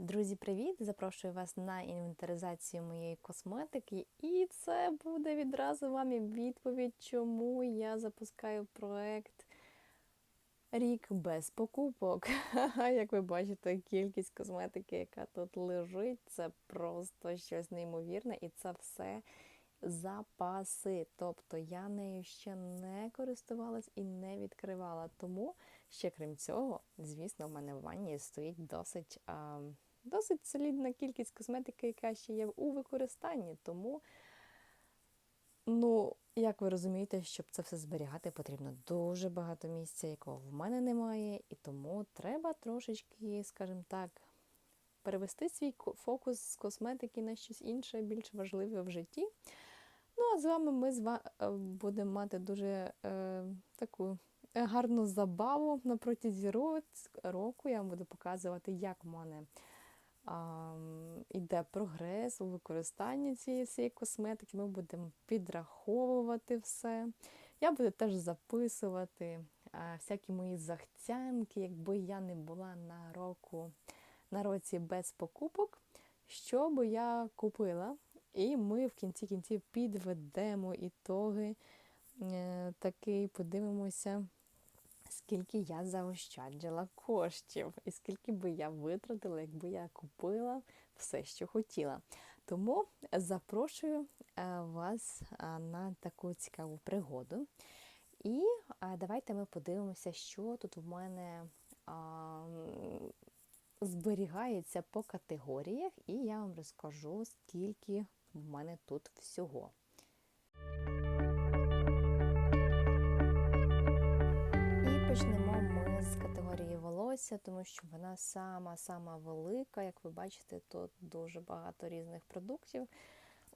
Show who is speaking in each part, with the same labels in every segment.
Speaker 1: Друзі, привіт! Запрошую вас на інвентаризацію моєї косметики, і це буде відразу вам відповідь, чому я запускаю проект Рік без покупок. Як ви бачите, кількість косметики, яка тут лежить, це просто щось неймовірне, і це все запаси. Тобто я нею ще не користувалась і не відкривала. Тому ще крім цього, звісно, в мене в ванні стоїть досить. Досить солідна кількість косметики, яка ще є у використанні. Тому, ну, як ви розумієте, щоб це все зберігати, потрібно дуже багато місця, якого в мене немає. І тому треба трошечки, скажімо так, перевести свій фокус з косметики на щось інше, більш важливе в житті. Ну, а з вами ми з вами будемо мати дуже е, таку гарну забаву на протязі року. Я вам буду показувати, як в мене йде прогрес у використанні цієї всієї косметики. Ми будемо підраховувати все. Я буду теж записувати а, всякі мої захцянки, якби я не була на року, на році без покупок, що би я купила. І ми в кінці кінців підведемо ітоги, е, таки подивимося скільки я заощаджила коштів, і скільки би я витратила, якби я купила все, що хотіла. Тому запрошую е, вас е, на таку цікаву пригоду. І давайте ми подивимося, що тут в мене зберігається по категоріях, і я вам розкажу, скільки в мене тут всього. Волосся, тому що вона сама-сама велика. Як ви бачите, тут дуже багато різних продуктів.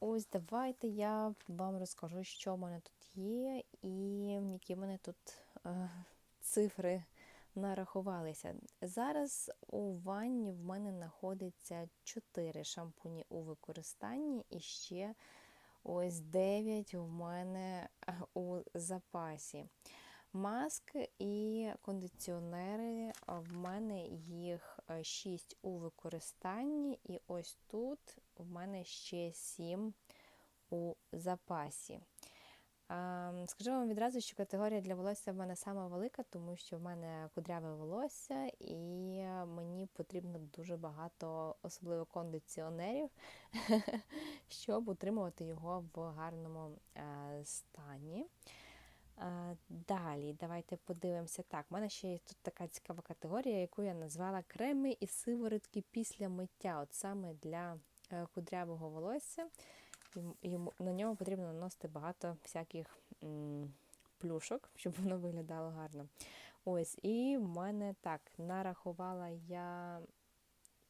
Speaker 1: Ось давайте я вам розкажу, що в мене тут є, і які в мене тут е, цифри нарахувалися. Зараз у ванні в мене знаходиться 4 шампуні у використанні і ще ось 9 у мене е, у запасі. Маски і кондиціонери. В мене їх 6 у використанні, і ось тут в мене ще 7 у запасі. Скажу вам відразу, що категорія для волосся в мене сама велика, тому що в мене кудряве волосся, і мені потрібно дуже багато, особливо кондиціонерів, щоб утримувати його в гарному е, стані. Далі, давайте подивимося. Так, в мене ще є тут така цікава категорія, яку я назвала креми і сиворотки після миття. От саме для е, кудрявого волосся. Йому, На нього потрібно наносити багато всяких м, плюшок, щоб воно виглядало гарно. Ось, І в мене так, нарахувала я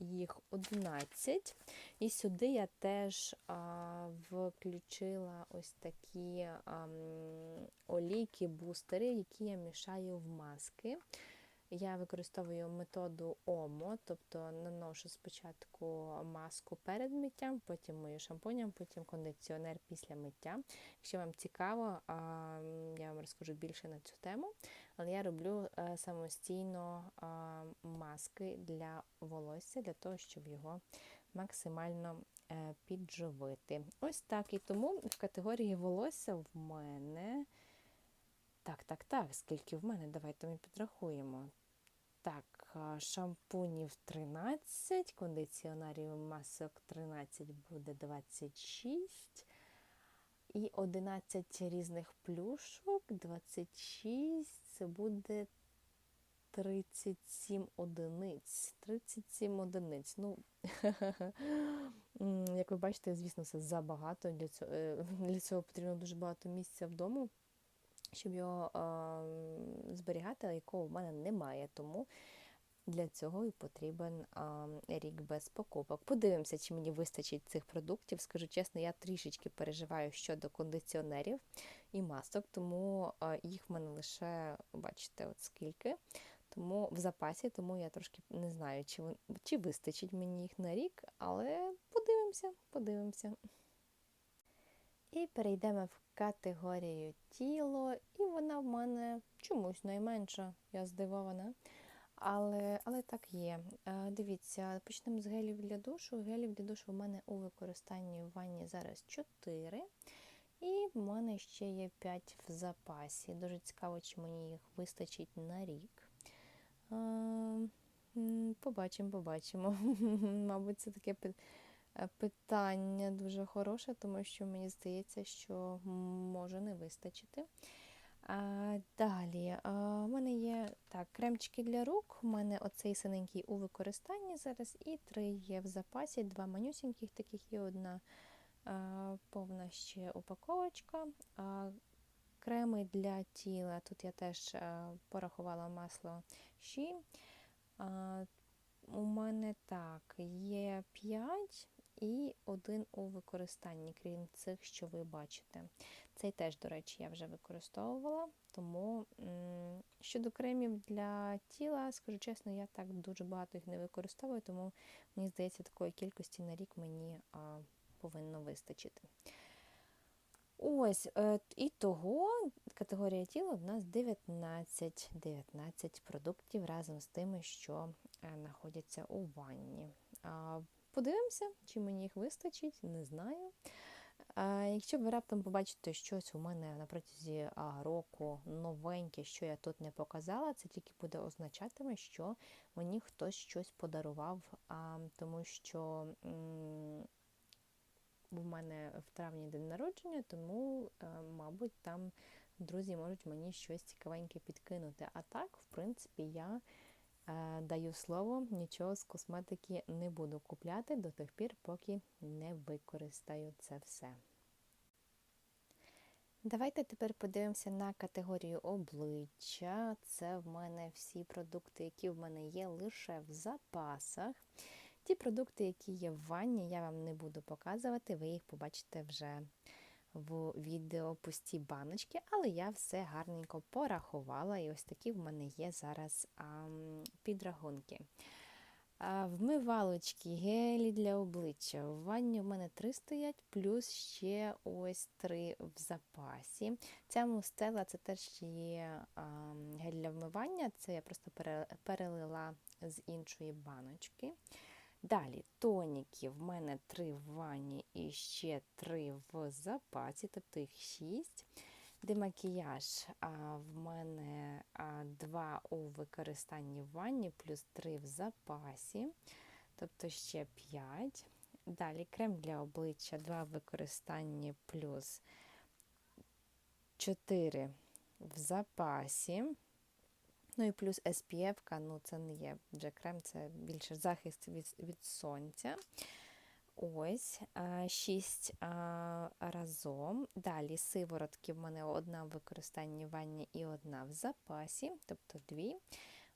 Speaker 1: їх 11. І сюди я теж а, включила ось такі а, олійки-бустери, які я мішаю в маски. Я використовую методу ОМО, тобто наношу спочатку маску перед миттям, потім мию шампунем, потім кондиціонер після миття. Якщо вам цікаво, я вам розкажу більше на цю тему, але я роблю е, самостійно маски для волосся, для того, щоб його максимально е, підживити. Ось так. І тому в категорії волосся в мене. Так, так, так, скільки в мене? Давайте ми підрахуємо. Так, шампунів 13, кондиціонерів масок 13 буде 26. І 11 різних плюшок, 26, це буде 37 одиниць. 37 одиниць. Ну, як ви бачите, звісно, це забагато. Для цього, е, для цього потрібно дуже багато місця вдома щоб його а, зберігати, якого в мене немає. Тому для цього і потрібен а, рік без покупок. Подивимося, чи мені вистачить цих продуктів. Скажу чесно, я трішечки переживаю щодо кондиціонерів і масок, тому їх в мене лише, бачите, от скільки. Тому в запасі, тому я трошки не знаю, чи чи вистачить мені їх на рік, але подивимося, подивимося. І перейдемо в категорію тіло, і вона в мене чомусь найменша, я здивована. Але але так є. Е, Дивіться, почнемо з гелів для душу. Гелів для душу в мене у використанні в ванні зараз 4. І в мене ще є 5 в запасі. Дуже цікаво, чи мені їх вистачить на рік. Е, Побачимо, побачимо. Мабуть, це таке е, питання дуже хороше, тому що мені здається, що може не вистачити. Далі, у мене є так, кремчики для рук. У мене оцей синенький у використанні зараз, і три є в запасі, два манюсіньких таких і одна повна ще упаковочка. Креми для тіла. Тут я теж порахувала масло щі. У мене так, є 5 і один у використанні, крім цих, що ви бачите. Цей теж, до речі, я вже використовувала. Тому щодо кремів для тіла, скажу чесно, я так дуже багато їх не використовую, тому мені здається, такої кількості на рік мені а, повинно вистачити. Ось, е, і того категорія тіла в нас 19, 19 продуктів разом з тими, що е, знаходяться у ванні. Подивимося, чи мені їх вистачить, не знаю. Якщо ви раптом побачите щось у мене на протязі року новеньке, що я тут не показала, це тільки буде означатиме, що мені хтось щось подарував, тому що у мене в травні день народження, тому, е, мабуть, там друзі можуть мені щось цікавеньке підкинути. А так, в принципі, я даю слово, нічого з косметики не буду купляти до тих пір, поки не використаю це все. Давайте тепер подивимося на категорію обличчя. Це в мене всі продукти, які в мене є лише в запасах. Ті продукти, які є в ванні, я вам не буду показувати, ви їх побачите вже в відео пусті баночки, але я все гарненько порахувала, і ось такі в мене є зараз ам, підрахунки. А, Вмивалочки, гелі для обличчя. В ванні в мене три стоять, плюс ще ось три в запасі. Ця мустела це теж є а, гель для вмивання, це я просто перелила з іншої баночки. Далі тоніки в мене три в ванні і ще три в запасі, тобто їх шість. Демакіяж а, в мене а, два у використанні в ванні, плюс три в запасі, тобто ще п'ять. Далі крем для обличчя, два в використанні, плюс 4 в запасі. Ну і плюс SPF, ну це не є вже крем, це більше захист від, від сонця. Ось, 6 разом. Далі сиворотки в мене одна в використанні в ванні і одна в запасі, тобто дві.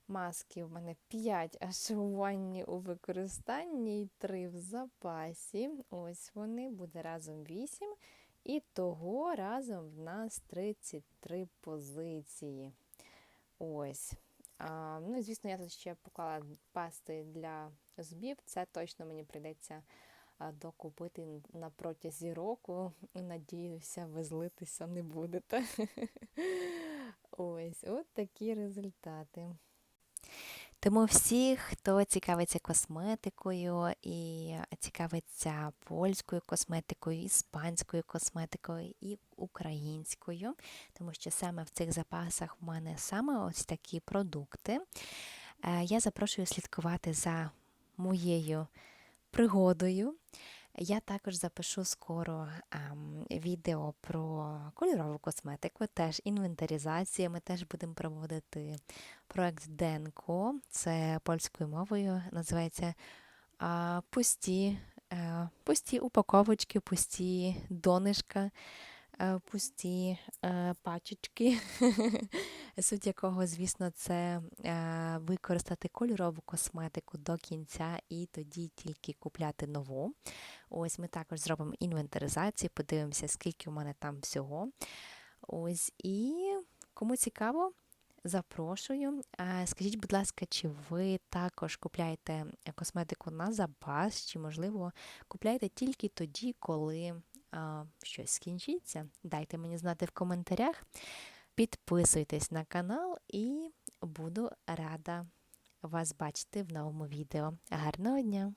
Speaker 1: Маски в мене 5 аж у ванні у використанні і 3 в запасі. Ось вони, буде разом 8. І того разом в нас 33 позиції. Ось. А, ну, звісно, я тут ще поклала пасти для зубів. Це точно мені прийдеться докупити на протязі року. Надіюся, ви злитися не будете. Ось, от такі результати. Тому всі, хто цікавиться косметикою і цікавиться польською косметикою, іспанською косметикою і українською, тому що саме в цих запасах в мене саме ось такі продукти. Е, Я запрошую слідкувати за моєю пригодою. Я також запишу скоро ем, відео про кольорову косметику, теж інвентаризація. Ми теж будемо проводити проект Денко, це польською мовою, називається а, пусті, е, пусті упаковочки, пусті донишка, е, пусті е, пачечки, суть якого, звісно, це е, використати кольорову косметику до кінця і тоді тільки купляти нову. Ось ми також зробимо інвентаризацію, подивимося, скільки у мене там всього. Ось і кому цікаво, запрошую. Скажіть, будь ласка, чи ви також купляєте косметику на запас, чи, можливо, купляєте тільки тоді, коли а, щось скінчиться? Дайте мені знати в коментарях. Підписуйтесь на канал і буду рада вас бачити в новому відео. Гарного дня!